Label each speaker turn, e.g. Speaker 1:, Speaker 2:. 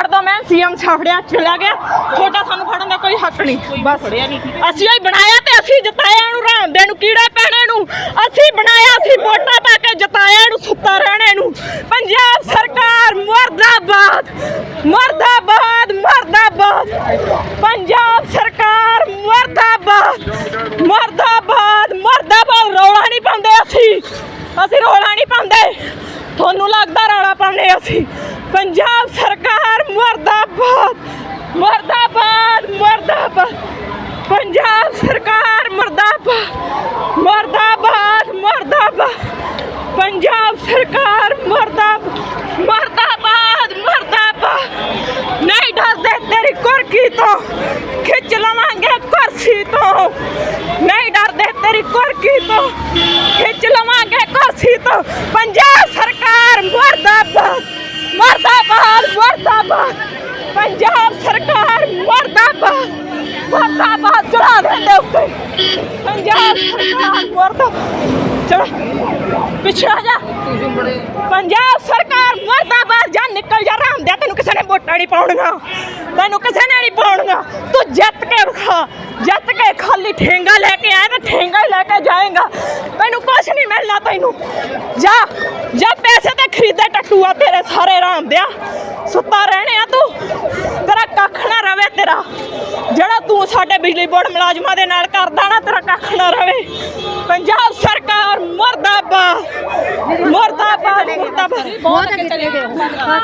Speaker 1: ਛੱਡ ਦੋ, ਮੈਂ ਸੀਐਮ ਛਾੜਿਆ ਚਲਾ ਗਿਆ। ਤੁਹਾਡਾ ਸਾਨੂੰ ਫੜਨ ਦਾ ਕੋਈ ਹੱਕ ਨਹੀਂ। ਬਸ। ਅਸੀਂ ਹੀ ਬਣਾਇਆ ਤੇ ਅਸੀਂ ਜਿਤਾਇਆ ਇਹਨੂੰ ਰਾਮਦੇ ਨੂੰ, ਕੀੜੇ ਪੈਣੇ ਨੂੰ। ਅਸੀਂ ਬਣਾਇਆ, ਅਸੀਂ ਵੋਟਾਂ ਪਾ ਕੇ ਜਿਤਾਇਆ ਇਹਨੂੰ ਸੁੱਤਾ ਰਹਿਣੇ ਨੂੰ ਪੰਜਾਬ ਸਰਕਾਰ ਮਰਦਾਬਾਦ ਮਰਦਾਬਾਦ ਮਰਦਾਬਾਦ। ਪੰਜਾਬ ਸਰਕਾਰ ਮਰਦਾਬਾਦ ਮਰਦਾਬਾਦ ਮਰਦਾਬਾਦ। ਰੌਲਾ ਨਹੀਂ ਪਾਉਂਦੇ ਅਸੀਂ। ਅਸੀਂ ਰੌਲਾ ਨਹੀਂ ਪਾਉਂਦੇ। ਤੁਹਾਨੂੰ ਲੱਗਦਾ ਰੌਲਾ ਪਾਉਂਦੇ ਅਸੀਂ। ਪੰਜਾਬ ਮਰਦਾਬਾਦ ਮਰਦਾਬਾਦ ਮਰਦਾਬਾਦ। ਪੰਜਾਬ ਸਰਕਾਰ ਮਰਦਾਬਾਦ ਮਰਦਾਬਾਦ ਮਰਦਾਬਾਦ। ਪੰਜਾਬ ਸਰਕਾਰ ਮਰਦਾਬਾਦ ਮਰਦਾਬਾਦ ਮਰਦਾਬਾਦ। ਨਹੀਂ ਡਰਦੇ ਤੇਰੀ ਕੁਰਕੀ ਤੋਂ, ਖਿੱਚ ਲਵਾਂਗੇ ਕੁਰਸੀ ਤੋਂ। ਨਹੀਂ ਡਰਦੇ ਤੇਰੀ ਕੁਰਕੀ ਤੋਂ, ਖਿੱਚ ਲਵਾਂਗੇ ਕੁਰਸੀ ਤੋਂ। ਪੰਜਾਬ ਸਰਕਾਰ ਮਰਦਾਬਾਦ। ਮਰਦਾਬਾਦ ਮਰਦਾਬਾਦ। ਪੰਜਾਬ ਸਰਕਾਰ ਮਰਦਾਬਾਦ। ਮਰਦਾਬਾਦ ਚੜਾ ਦਿੰਦੇ ਉੱਤੇ। ਪੰਜਾਬ ਸਰਕਾਰ ਮਰਦਾਬਾਦ। ਚਲੋ ਪਿੱਛੇ ਜਾ। ਪੰਜਾਬ ਸਰਕਾਰ ਮਰਦਾਬਾਦ ਜਾਂ ਨਿਕਲ ਜਾ ਰਾਮਦਿਆ ਤੈਨੂੰ ਕਿਸੇ ਨੇ ਵੋਟਾਂ ਨਹੀਂ ਪਾਉਣੀਆਂ। ਤੈਨੂੰ ਕਿਸੇ ਨੇ ਨਹੀਂ ਪਾਉਣੀਆਂ। ਤੂੰ ਜਿੱਤ ਕੇ ਵਿਖਾ ਜਿੱਤ ਕੇ ਖਾਲੀ ਠੇਂਗਾ ਲੈ ਕੇ ਆਇਆ ਤਾਂ ਠੇਂਗਾ ਲੈ ਕੇ ਜਾਏਗਾ। ਮਿਲਣਾ ਤੈਨੂੰ। ਜਾ ਜਾ ਪੈਸੇ ਤੇ ਖਰੀਦੇ ਟੱਟੂਆ ਤੇਰੇ ਸਾਰੇ ਰਾਮਦਿਆ ਸੁੱਤਾ ਰਹਿਣੇ ਆ ਤੂੰ। ਤੇਰਾ ਕੱਖ ਨਾ ਰਵੇ ਤੇਰਾ। ਜਿਹੜਾ ਤੂੰ ਸਾਡੇ ਬਿਜਲੀ ਬੋਰਡ ਮੁਲਾਜ਼ਮਾਂ ਦੇ ਨਾਲ ਕਰਦਾ ਨਾ, ਤੇਰਾ ਕੱਖ ਨਾ ਰਵੇ। ਪੰਜਾਬ ਸਰਕਾਰ ਮਰਦਾਬਾਦ। ਮਰਦਾਬਾਦ ਮਰਦਾਬਾਦ।
Speaker 2: ਬਹੁਤ ਅੱਗੇ ਚਲੇ ਗਏ